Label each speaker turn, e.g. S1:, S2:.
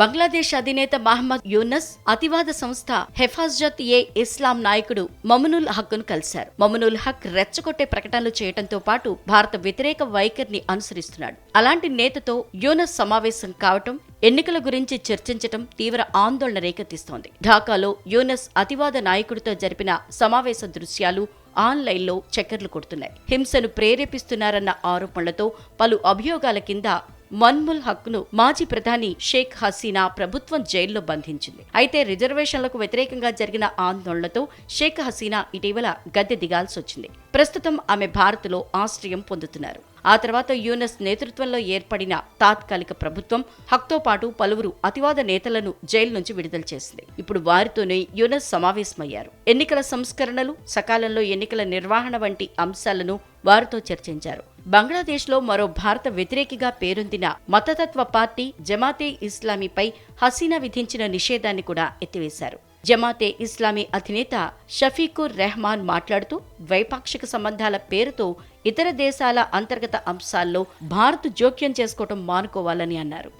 S1: బంగ్లాదేశ్ అధినేత మహమ్మద్ యూనస్ అతివాద సంస్థ హెఫాజత్ ఏ ఇస్లాం నాయకుడు మమనుల్ హక్ను కలిశారు. మమనుల్ హక్ రెచ్చగొట్టే ప్రకటనలు చేయడంతో పాటు భారత వ్యతిరేక వైఖరిని అనుసరిస్తున్నాడు. అలాంటి నేతతో యూనస్ సమావేశం కావటం ఎన్నికల గురించి చర్చించటం తీవ్ర ఆందోళన రేకెత్తిస్తోంది. ఢాకాలో యూనస్ అతివాద నాయకుడితో జరిపిన సమావేశ దృశ్యాలు ఆన్లైన్లో చక్కర్లు కొడుతున్నాయి. హింసను ప్రేరేపిస్తున్నారన్న ఆరోపణలతో పలు అభియోగాల కింద మన్ముల్ హక్ను మాజీ ప్రధాని షేక్ హసీనా ప్రభుత్వం జైల్లో బంధించింది. అయితే రిజర్వేషన్లకు వ్యతిరేకంగా జరిగిన ఆందోళనలతో షేక్ హసీనా ఇటీవల గద్దె దిగాల్సి వచ్చింది ప్రస్తుతం ఆమె భారత్లో ఆశ్రయం పొందుతున్నారు. ఆ తర్వాత యూనస్ నేతృత్వంలో ఏర్పడిన తాత్కాలిక ప్రభుత్వం హక్తో పాటు పలువురు అతివాద నేతలను జైలు నుంచి విడుదల చేసింది. ఇప్పుడు వారితోనే యూనస్ సమావేశమయ్యారు. ఎన్నికల సంస్కరణలు సకాలంలో ఎన్నికల నిర్వహణ వంటి అంశాలను వారితో చర్చించారు. బంగ్లాదేశ్లో మరో భారత వ్యతిరేకిగా పేరొందిన మతతత్వ పార్టీ జమాతే ఇస్లామీపై హసీనా విధించిన నిషేధాన్ని కూడా ఎత్తివేశారు. జమాతే ఇస్లామీ అధినేత షఫీకుర్ రెహమాన్ మాట్లాడుతూ ద్వైపాక్షిక సంబంధాల పేరుతో ఇతర దేశాల అంతర్గత అంశాల్లో భారత్ జోక్యం చేసుకోవటం మానుకోవాలని అన్నారు.